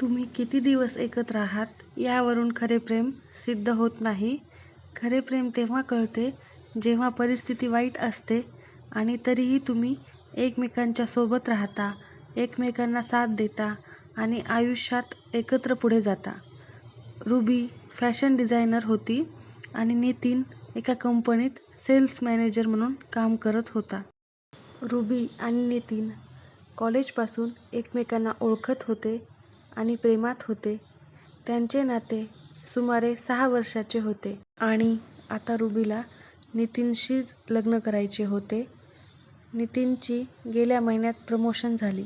तुम्ही किती दिवस एकत्र आहात यावरून खरे प्रेम सिद्ध होत नाही. खरे प्रेम तेव्हा कळते जेव्हा परिस्थिती वाईट असते आणि तरीही तुम्ही एकमेकांच्या सोबत राहता, एकमेकांना साथ देता आणि आयुष्यात एकत्र पुढे जाता. रुबी फॅशन डिझायनर होती आणि नितीन एका कंपनीत सेल्स मॅनेजर म्हणून काम करत होता. रुबी आणि नितीन कॉलेजपासून एकमेकांना ओळखत होते आणि प्रेमात होते. त्यांचे नाते सुमारे सहा वर्षाचे होते. आणि आता रुबीला नितीनशीच लग्न करायचे होते. नितीनची गेल्या महिन्यात प्रमोशन झाली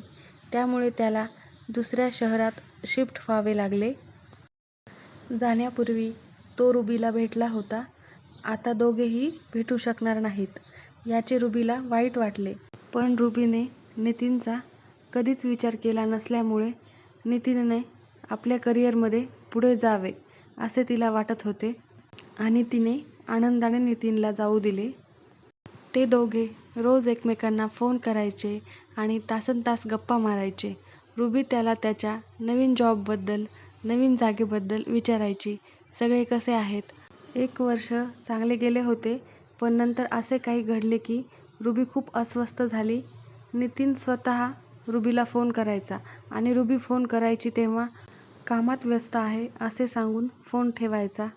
त्यामुळे त्याला दुसऱ्या शहरात शिफ्ट व्हावे लागले. जाण्यापूर्वी तो रुबीला भेटला होता. आता दोघेही भेटू शकणार नाहीत याचे रुबीला वाईट वाटले. पण रुबीने नितीनचा कधीच विचार केला नसल्यामुळे नितीनने आपल्या करिअरमध्ये पुढे जावे असे तिला वाटत होते आणि तिने आनंदाने नितीनला जाऊ दिले. ते दोघे रोज एकमेकांना फोन करायचे आणि तासन्तास गप्पा मारायचे. रुबी त्याला त्याच्या नवीन जॉबबद्दल, नवीन जागेबद्दल विचारायची. सगळे कसे आहेत? एक वर्ष चांगले गेले होते पण नंतर असे काही घडले की रुबी खूप अस्वस्थ झाली. नितीन स्वतः रुबीला फोन करायचा आणि रुबी फोन करायची तेव्हा कामात व्यस्त आहे असे सांगून फोन ठेवायचा.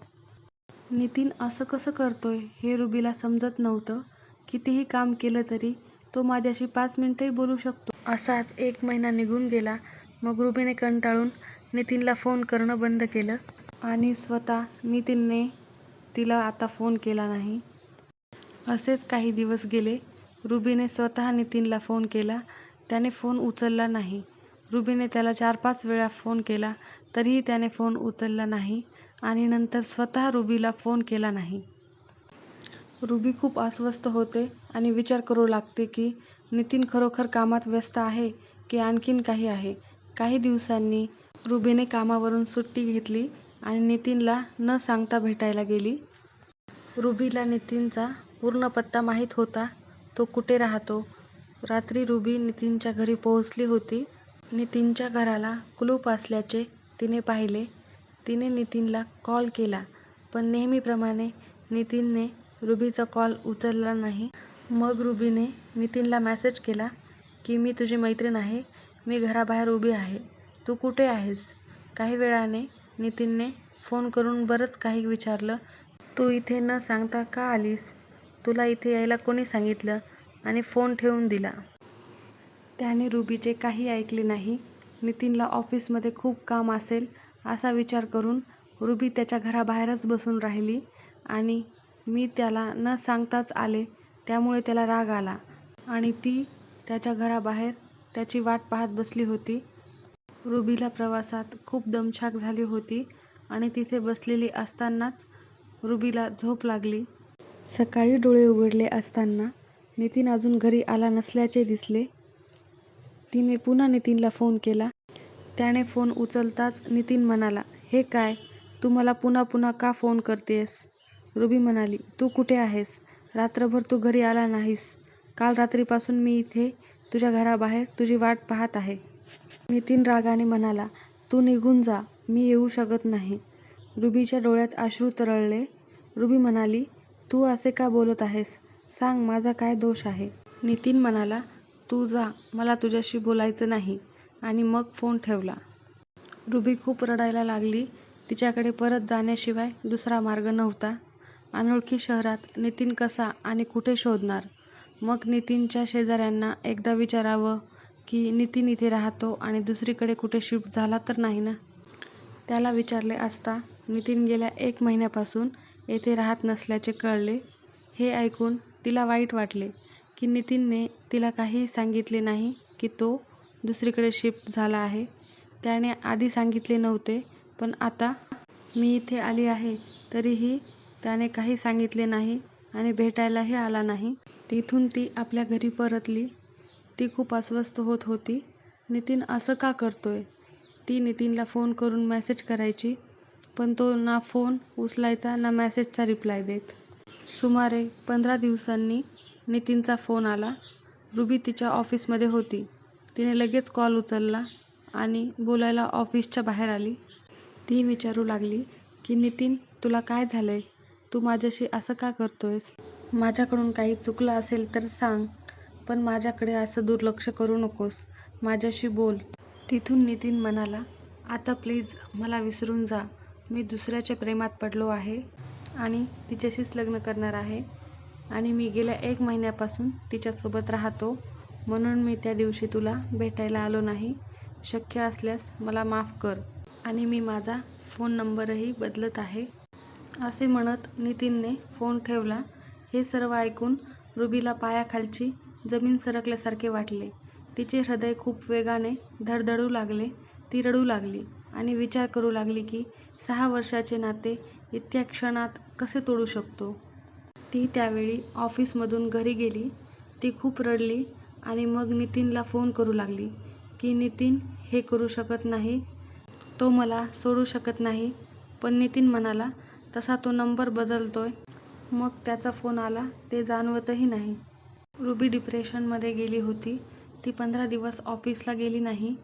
नितीन असं कसं करतोय हे रुबीला समजत नव्हतं. कितीही काम केलं तरी तो माझ्याशी पाच मिनिटंही बोलू शकतो. असाच एक महिना निघून गेला. मग रुबीने कंटाळून नितीनला फोन करणं बंद केलं. आणि स्वतः नितीनने तिला आता फोन केला नाही. असेच काही दिवस गेले. रुबीने स्वतः नितीनला फोन केला. त्याने फोन उचलला नाही. रुबीने त्याला चार-पाच वेळा फोन केला तरीही त्याने फोन उचलला नाही आणि नंतर स्वतः रुबीला फोन केला नाही. रुबी खूप अस्वस्थ होते आणि विचार करू लागते की नितीन खरोखर कामात व्यस्त आहे की आणखीन काही आहे. काही दिवसांनी रुबीने कामावरून सुट्टी घेतली आणि नितीनला न सांगता भेटायला गेली. रुबीला नितीनचा पूर्ण पत्ता माहीत होता. तो कुठे राहतो. रात्री रुबी नितीनच्या घरी पोहोचली होती. नितीनच्या घराला कुलूप असल्याचे तिने पाहिले. तिने नितीनला कॉल केला पण नेहमीप्रमाणे नितीनने रुबीचा कॉल उचलला नाही. मग रुबीने नितीनला मेसेज केला की मी तुझी मैत्रीण आहे. मी घराबाहेर उभी आहे. तू कुठे आहेस? काही वेळाने नितीनने फोन करून बरंच काही विचारलं. तू इथे न सांगता का आलीस? तुला इथे यायला कोणी सांगितलं? आणि फोन ठेवून दिला. त्याने रुबीचे काही ऐकले नाही. नितीनला ऑफिसमध्ये खूप काम असेल असा विचार करून रुबी त्याच्या घराबाहेरच बसून राहिली आणि मी त्याला न सांगताच आले त्यामुळे त्याला राग आला आणि ती त्याच्या घराबाहेर त्याची वाट पाहत बसली होती. रुबीला प्रवासात खूप दमछाक झाली होती आणि तिथे बसलेली असतानाच रुबीला झोप लागली. सकाळी डोळे उघडले असताना नितीन अजून घरी आला नसल्याचे दिसले. तिने पुन्हा नितीनला फोन केला. त्याने फोन उचलताच नितीन म्हणाला, हे काय? तू मला पुन्हा पुन्हा का फोन करतेयस? रुबी म्हणाली, तू कुठे आहेस? रात्रभर तू घरी आला नाहीस. काल रात्रीपासून मी इथे तुझ्या घराबाहेर तुझी वाट पाहत आहे. नितीन रागाने म्हणाला, तू निघून जा. मी येऊ शकत नाही. रुबीच्या डोळ्यात अश्रू तरळले. रुबी म्हणाली, तू असे का बोलत आहेस? सांग माझा काय दोष आहे? नितीन म्हणाला, तू जा. मला तुझ्याशी बोलायचं नाही. आणि मग फोन ठेवला. रुबी खूप रडायला लागली. तिच्याकडे परत जाण्याशिवाय दुसरा मार्ग नव्हता. अनोळखी शहरात नितीन कसा आणि कुठे शोधणार? मग नितीनच्या शेजाऱ्यांना एकदा विचारावं की नितीन इथे राहतो आणि दुसरीकडे कुठे शिफ्ट झाला तर नाही ना? त्याला विचारले असता नितीन गेल्या एक महिन्यापासून येथे राहत नसल्याचे कळले. हे ऐकून तिला वाईट वाटले की नितीनने तिला काही सांगितले नाही की तो दुसरीकडे शिफ्ट झाला आहे. त्याने आधी सांगितले नव्हते पण आता? मी इथे आली आहे तरीही त्याने काही सांगितले नाही आणि भेटायलाही आला नाही. तिथून ती आपल्या घरी परतली. ती खूप अस्वस्थ होत होती. नितीन असं का करतोय? ती नितीनला फोन करून मेसेज करायची पण तो ना फोन उचलायचा ना मेसेजचा रिप्लाय देत. सुमारे पंधरा दिवसांनी नितीनचा फोन आला. रुबी तिच्या ऑफिसमध्ये होती. तिने लगेच कॉल उचलला आणि बोलायला ऑफिसच्या बाहेर आली. ती विचारू लागली की नितीन तुला काय झालं आहे तू माझ्याशी असं का करतोयस? माझ्याकडून काही चुकलं असेल तर सांग पण माझ्याकडे असं दुर्लक्ष करू नकोस. माझ्याशी बोल. तिथून नितीन म्हणाला आता प्लीज मला विसरून जा. मी दुसऱ्याच्या प्रेमात पडलो आहे आणि तिच्याशीच लग्न करणार आहे आणि मी गेल्या एक महिन्यापासून तिच्यासोबत राहतो म्हणून मी त्या दिवशी तुला भेटायला आलो नाही. शक्य असल्यास मला माफ कर आणि मी माझा फोन नंबरही बदलत आहे. असे म्हणत नितीनने फोन ठेवला. हे सर्व ऐकून रुबीला पायाखालची जमीन सरकल्यासारखे वाटले. तिचे हृदय खूप वेगाने धडधडू लागले. ती रडू लागली आणि विचार करू लागली की सहा वर्षाचे नाते इतक्या क्षणात कसे तोडू शकतो? ती त्यावेळी ऑफिसमधून घरी गेली. ती खूप रडली आणि मग नितीनला फोन करू लागली की नितीन हे करू शकत नाही. तो मला सोडू शकत नाही. पण नितीन म्हणाला तसा तो नंबर बदलतोय. मग त्याचा फोन आला ते जाणवतही नाही. रुबी डिप्रेशनमध्ये गेली होती. ती पंधरा दिवस ऑफिसला गेली नाही.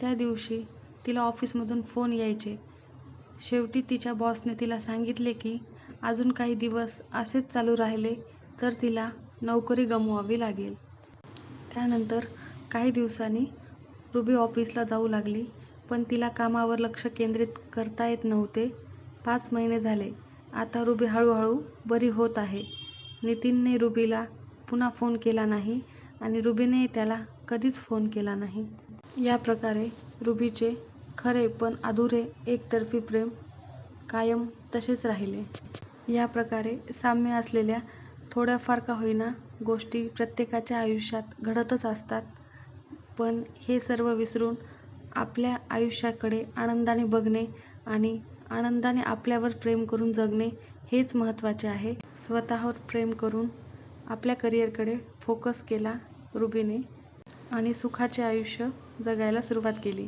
त्या दिवशी तिला ऑफिसमधून फोन यायचे. शेवटी तिच्या बॉसने तिला सांगितले की अजून काही दिवस असेच चालू राहिले तर तिला नोकरी गमवावी लागेल. त्यानंतर काही दिवसांनी रुबी ऑफिसला जाऊ लागली पण तिला कामावर लक्ष केंद्रित करता येत नव्हते. पाच महिने झाले. आता रुबी हळूहळू बरी होत आहे. नितीनने रुबीला पुन्हा फोन केला नाही आणि रुबीने त्याला कधीच फोन केला नाही. या प्रकारे रुबीचे खरे पण अधुरे एकतर्फी प्रेम कायम तसेच राहिले. या प्रकारे साम्य असलेल्या थोड्याफार का होईना गोष्टी प्रत्येकाच्या आयुष्यात घडतच असतात. पण हे सर्व विसरून आपल्या आयुष्याकडे आनंदाने बघणे आणि आनंदाने आपल्यावर प्रेम करून जगणे हेच महत्त्वाचे आहे. स्वतःवर प्रेम करून आपल्या करिअरकडे फोकस केला रुबीने आणि सुखाचे आयुष्य जगायला सुरुवात केली.